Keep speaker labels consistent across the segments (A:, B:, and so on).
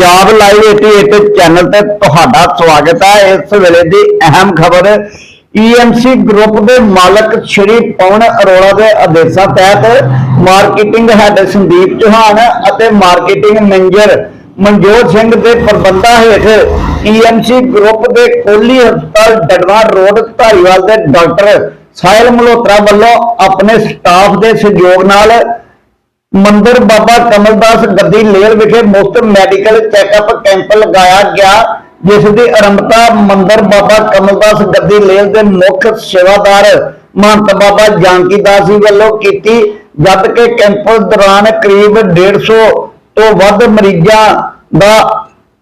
A: Punjab live 88 channel ਤੇ ਤੁਹਾਡਾ ਸਵਾਗਤ ਹੈ। ਇਸ ਵੇਲੇ ਦੀ ਅਹਿਮ ਖਬਰ ਈਐਮਸੀ ਗਰੁੱਪ ਦੇ ਮਾਲਕ ਸ਼੍ਰੀ ਪਵਨ ਅਰੋੜਾ ਦੇ ਆਦੇਸ਼ਾਂ ਤਹਿਤ ਮਾਰਕੀਟਿੰਗ ਹੈਡ ਸੰਦੀਪ ਚੌਹਾਨ ਅਤੇ ਮਾਰਕੀਟਿੰਗ ਮੈਨੇਜਰ ਮਨਜੋਤ ਸਿੰਘ ਦੇ ਪ੍ਰਬੰਧਾਂ ਹੇਠ ਈਐਮਸੀ ਗਰੁੱਪ ਦੇ ਕੋਲੀ ਹਸਪਤਾਲ ਡਡਵਾ ਰੋਡ ਧਾਰੀਵਾਲ ਦੇ ਡਾਕਟਰ ਸਾਹਿਲ ਮਲਹੋਤਰਾ ਵੱਲੋਂ ਆਪਣੇ ਸਟਾਫ ਦੇ ਸਹਿਯੋਗ ਨਾਲ ਮੰਦਰ ਬਾਬਾ ਕਮਲਦਾਸ ਗੱਦੀ ਲੇਲ ਵਿਖੇ ਮੁਫਤ ਮੈਡੀਕਲ ਚੈੱਕਅਪ ਕੈਂਪ ਲਗਾਇਆ ਗਿਆ, ਜਿਸ ਦੀ ਆਰੰਭਤਾ ਮੰਦਰ ਬਾਬਾ ਕਮਲਦਾਸ ਗੱਦੀ ਲੇਲ ਦੇ ਮੁੱਖ ਸੇਵਾਦਾਰ ਮਹੰਤ ਬਾਬਾ ਜਾਨਕੀ ਦਾਸ ਜੀ ਵੱਲੋਂ ਕੀਤੀ, ਜਦ ਕਿ ਕੈਂਪ ਦੌਰਾਨ ਕਰੀਬ 150 ਤੋਂ ਵੱਧ ਮਰੀਜ਼ਾਂ ਦਾ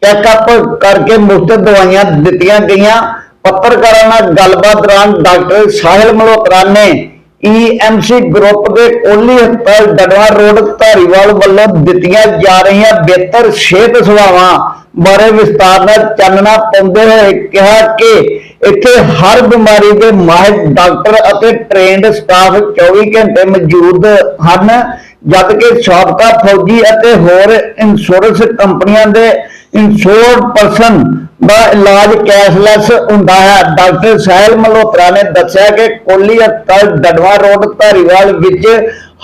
A: ਚੈੱਕਅਪ ਕਰਕੇ ਮੁਫਤ ਦਵਾਈਆਂ ਦਿੱਤੀਆਂ ਗਈਆਂ। ਪੱਤਰਕਾਰਾਂ ਨਾਲ ਗੱਲਬਾਤ ਦੌਰਾਨ ਡਾਕਟਰ ਸਾਹਿਲ ਮਲਹੋਤਰਾ ਨੇ ਈਐਮਸੀ ਗਰੁੱਪ ਦੇ ਕੋਲੀ ਹਸਪਤਾਲ ਡੜਵਾ ਰੋਡ ਧਾਰੀਵਾਲ ਵੱਲੋਂ ਦਿੱਤੀਆਂ ਜਾ ਰਹੀਆਂ ਬਿਹਤਰ ਸਿਹਤ ਸੇਵਾਵਾਂ ਬਾਰੇ ਵਿਸਤਾਰ ਨਾਲ ਚਾਨਣਾ ਪਾਉਂਦੇ ਹੋਏ ਕਿਹਾ ਕਿ ਇੱਥੇ ਹਰ ਬਿਮਾਰੀ ਦੇ ਮਾਹਿਰ ਡਾਕਟਰ ਅਤੇ ਟ੍ਰੇਨਡ ਸਟਾਫ 24 ਘੰਟੇ ਮੌਜੂਦ ਹਨ। ਜਦ ਕਿ ਸਾਬਕਾ ਫੌਜੀ ਅਤੇ ਹੋਰ ਇੰਸ਼ੋਰੈਂਸ ਕੰਪਨੀਆਂ ਦੇ ਇੰਸ਼ੋਰਡ ਪਰਸਨ ਦਾ ਇਲਾਜ ਕੈਸ਼ਲੈਸ ਹੁੰਦਾ ਹੈ। ਡਾਕਟਰ ਸਾਹਿਲ ਮਲਹੋਤਰਾ ਨੇ ਦੱਸਿਆ ਕਿ ਕੋਲੀ ਹਸਪਤਾਲ ਡਡਵਾ ਰੋਡ ਧਾਰੀਵਾਲ ਵਿੱਚ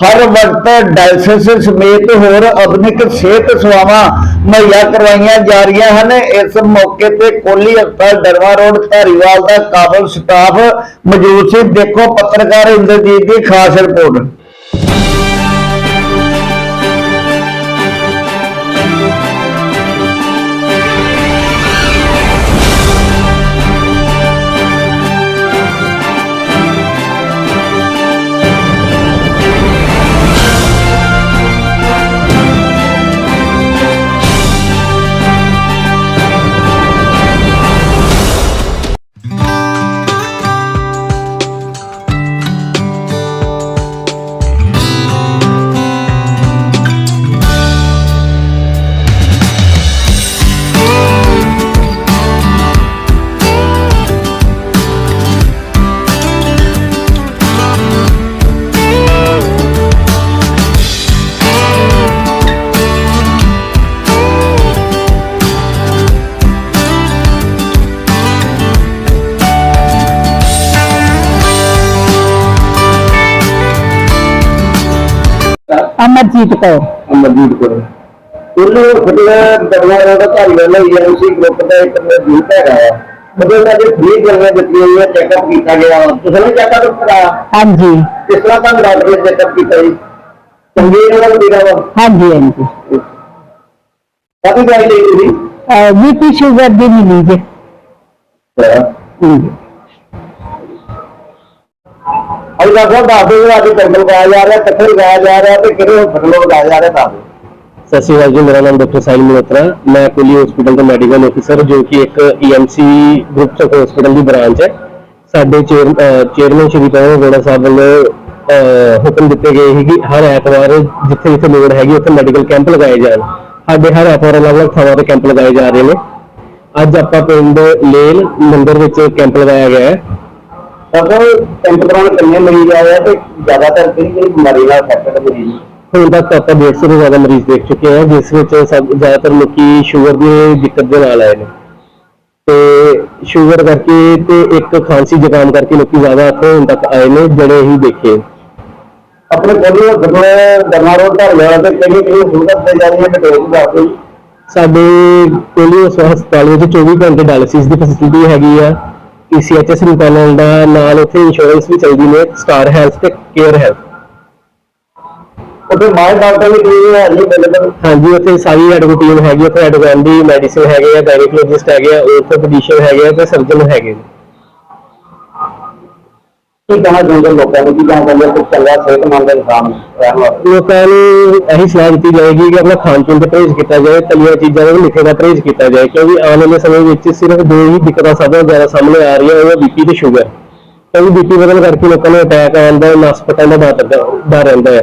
A: ਹਰ ਵਕਤ ਡਾਇਲਿਸਿਸ ਸਮੇਤ ਹੋਰ ਆਧੁਨਿਕ ਸਿਹਤ ਸੇਵਾਵਾਂ ਮੁਹੱਈਆ ਕਰਵਾਈਆਂ ਜਾ ਰਹੀਆਂ ਹਨ। ਇਸ ਮੌਕੇ ਤੇ ਕੋਲੀ ਹਸਪਤਾਲ ਡਡਵਾ ਰੋਡ ਧਾਰੀਵਾਲ ਦਾ ਕਾਬਲ ਸਟਾਫ ਮੌਜੂਦ ਸੀ। ਦੇਖੋ ਪੱਤਰਕਾਰ ਇੰਦਰਜੀਤ ਦੀ ਖਾਸ ਰਿਪੋਰਟ।
B: ਅਮਰਜੀਤ ਕੌਰ।
A: ਅਮਰਜੀਤ ਕੋਲ ਕੋਲੀ ਹਸਪਤਾਲ Dadwa road Dhariwal EMC group ਦਾ ਇੱਕ ਮੌਜੂਦ ਹੈਗਾ ਆ। ਉਹਦੇ ਨਾਲ ਜੇ ਫ੍ਰੀ ਦਵਾਈਆਂ ਦਿੱਤੀਆਂ ਗਈਆਂ ਚੈੱਕਅਪ ਕੀਤਾ ਗਿਆ। ਤੁਸੀਂ ਵੀ ਚੈੱਕਅਪ ਕਰਾਇਆ
B: ਹਾਂਜੀ।
A: ਕਿਸ ਤਰ੍ਹਾਂ ਤੁਹਾਨੂੰ ਡਾਕਟਰ ਨੇ ਚੈੱਕਅਪ ਕੀਤਾ ਜੀ? ਚੰਗੀ ਇਹਨਾਂ ਦਾ ਵੀਰਾ ਵਾ
B: ਹਾਂਜੀ ਹਾਂਜੀ।
A: ਕਾਹਦੀ ਦਵਾਈ ਲਈ ਤੁਸੀਂ?
B: ਬੀਪੀ ਸ਼ੂਗਰ ਦੀ ਮਿਲੀ ਜੇ। ਹਾਂਜੀ।
A: ਅੱਜ ਡਾਕਟਰ ਸਾਹਿਬ ਦੱਸ ਦਿਓ ਅੱਜ ਕੈਂਪ ਲਗਾਇਆ ਜਾ ਰਿਹਾ, ਕਿੱਥੇ ਲਗਾਇਆ ਜਾ ਰਿਹਾ ਤੇ ਕਿਹੜੇ ਹਸਪਤਾਲ ਲਗਾਇਆ ਜਾ ਰਿਹਾ ਦੱਸ ਦਿਓ
C: ਸਤਿ ਸ਼੍ਰੀ ਅਕਾਲ ਜੀ, ਮੇਰਾ ਨਾਮ ਡਾਕਟਰ ਸਾਹਿਲ ਮਲਹੋਤਰਾ। ਮੈਂ ਕੋਲੀ ਹਸਪੀਟਲ ਦਾ ਮੈਡੀਕਲ ਅਫੀਸਰ ਜੋ ਕਿ ਇੱਕ ਈਐਮਸੀ ਗਰੁੱਪ ਆਫ ਹਸਪੀਟਲ ਦੀ ਬ੍ਰਾਂਚ ਹੈ। ਸਾਡੇ ਚੇਅਰਮੈਨ ਸ਼੍ਰੀ ਪਵਨ ਅਰੋੜਾ ਸਾਹਿਬ ਵੱਲੋਂ ਹੁਕਮ ਦਿੱਤੇ ਗਏ ਸੀ ਕਿ ਹਰ ਐਤਵਾਰ ਜਿੱਥੇ ਜਿੱਥੇ ਲੋੜ ਹੈਗੀ, ਉੱਥੇ ਮੈਡੀਕਲ ਕੈਂਪ ਲਗਾਏ ਜਾਣ। ਸਾਡੇ ਹਰ ਐਤਵਾਰ ਅਲੱਗ-ਅਲੱਗ ਥਾਵਾਂ ਤੇ ਕੈਂਪ ਲਗਾਏ ਜਾ ਰਹੇ ਨੇ। ਅੱਜ ਆਪਾਂ ਪਿੰਡ ਲੇਲ ਮੰਦਿਰ ਵਿੱਚ ਕੈਂਪ ਲਗਾਇਆ ਗਿਆ ਹੈ।
A: ਕੈਂਪ ਦੌਰਾਨ ਕਿੰਨੇ ਮਰੀਜ਼ ਆਏ ਆ ਤੇ ਜ਼ਿਆਦਾਤਰ ਕਿਹੜੀ ਕਿਹੜੀ ਬਿਮਾਰੀ ਨਾਲ ਅਫੈਕਟਡ ਮਰੀਜ਼
C: ਹੁਣ ਤੱਕ ਆਪਾਂ 150 ਤੋਂ ਜ਼ਿਆਦਾ ਮਰੀਜ਼ ਦੇਖ ਚੁੱਕੇ ਹਾਂ ਜਿਸ ਵਿੱਚ ਸਭ ਜ਼ਿਆਦਾਤਰ ਲੋਕੀ ਸ਼ੂਗਰ ਦੀ ਦਿੱਕਤ ਦੇ ਨਾਲ ਆਏ ਨੇ। ਤੇ ਸ਼ੂਗਰ ਕਰਕੇ ਤੇ ਇੱਕ ਖਾਂਸੀ ਜ਼ੁਕਾਮ ਕਰਕੇ ਲੋਕੀ ਜ਼ਿਆਦਾ ਇੱਥੇ ਹੁਣ ਤੱਕ ਆਏ ਨੇ ਜਿਹੜੇ ਹੀ ਦੇਖੇ।
A: ਆਪਣੇ ਕੋਲੀ ਹਸਪਤਾਲ ਡਰਮਾ ਰੋਡ ਧਾਰੀਵਾਲ ਤੇ ਕਿਹੜੀ ਕਿਹੜੀ ਸਹੂਲਤ ਦੇ ਜਾ ਰਹੀ ਹੈ ਡਿਟੇਲ ਦੱਸ।
C: ਸਾਡੇ ਕੋਲੀ ਹਸਪਤਾਲ ਵਿੱਚ 24 ਘੰਟੇ ਡਾਇਲਿਸਿਸ ਦੀ ਫੈਸਿਲਿਟੀ ਹੈਗੀ ਆ। ਪੀਸੀਐਚਐਸ ਰਿਪੈਨਲ ਦਾ ਨਾਲ ਉੱਥੇ ਇੰਸ਼ੋਰੈਂਸ ਵੀ ਚੱਲਦੀ ਨੇ ਸਟਾਰ ਹੈਲਥ ਤੇ ਕੇਅਰ ਹੈਲਥ
A: ਉੱਥੇ ਮਾਲ ਡਾਕਟਰ ਵੀ ਕੋਈ ਹੈ ਜੀ ਅਵੇਲੇਬਲ
C: ਹਾਂਜੀ ਉੱਥੇ ਸਾਰੀ ਟੀਮ ਹੈਗੀ ਉੱਥੇ ਐਡਵਾਨ ਦੀ ਮੈਡੀਸਿਨ ਹੈਗੇ ਆ ਗਾਇਨੋਕੋਲੋਜਿਸਟ ਹੈਗੇ ਆ ਆਰਥੋਪੈਡਿਸ਼ਨ ਹੈਗੇ ਆ ਤੇ ਸਰਜਨ ਹੈਗੇ ਨੇ।
A: ਕੀ ਕਹਿਣਾ ਚਾਹੁੰਦੇ ਲੋਕਾਂ ਨੂੰ ਕੀ ਕਹਿਣਾ ਚਾਹੁੰਦੇ ਕਿ ਚੰਗਾ ਸਿਹਤਮੰਦ ਇਨਸਾਨ ਰਹਿਣ ਵਾਸਤੇ।
C: ਲੋਕਾਂ ਨੂੰ ਇਹੀ ਸਲਾਹ ਦਿੱਤੀ ਜਾਏਗੀ ਕਿ ਆਪਣਾ ਖਾਣ ਪੀਣ ਦਾ ਪਰਹੇਜ਼ ਕੀਤਾ ਜਾਏ, ਤਲੀਆਂ ਚੀਜ਼ਾਂ ਤੋਂ ਮਿੱਠੇ ਦਾ ਪਰਹੇਜ਼ ਕੀਤਾ ਜਾਏ, ਕਿਉਂਕਿ ਆਉਣ ਵਾਲੇ ਸਮੇਂ ਵਿੱਚ ਸਿਰਫ ਦੋ ਹੀ ਦਿੱਕਤਾਂ ਸਭ ਤੋਂ ਜ਼ਿਆਦਾ ਸਾਹਮਣੇ ਆ ਰਹੀਆਂ, ਉਹ ਹੈ ਬੀਪੀ ਤੇ ਸ਼ੂਗਰ। ਕਿਉਂਕਿ ਬੀਪੀ ਵਧਣ ਕਰਕੇ ਲੋਕਾਂ ਨੂੰ ਅਟੈਕ ਆਉਣ ਦਾ ਨਸ ਦਾ ਡਰ ਰਹਿੰਦਾ ਹੈ।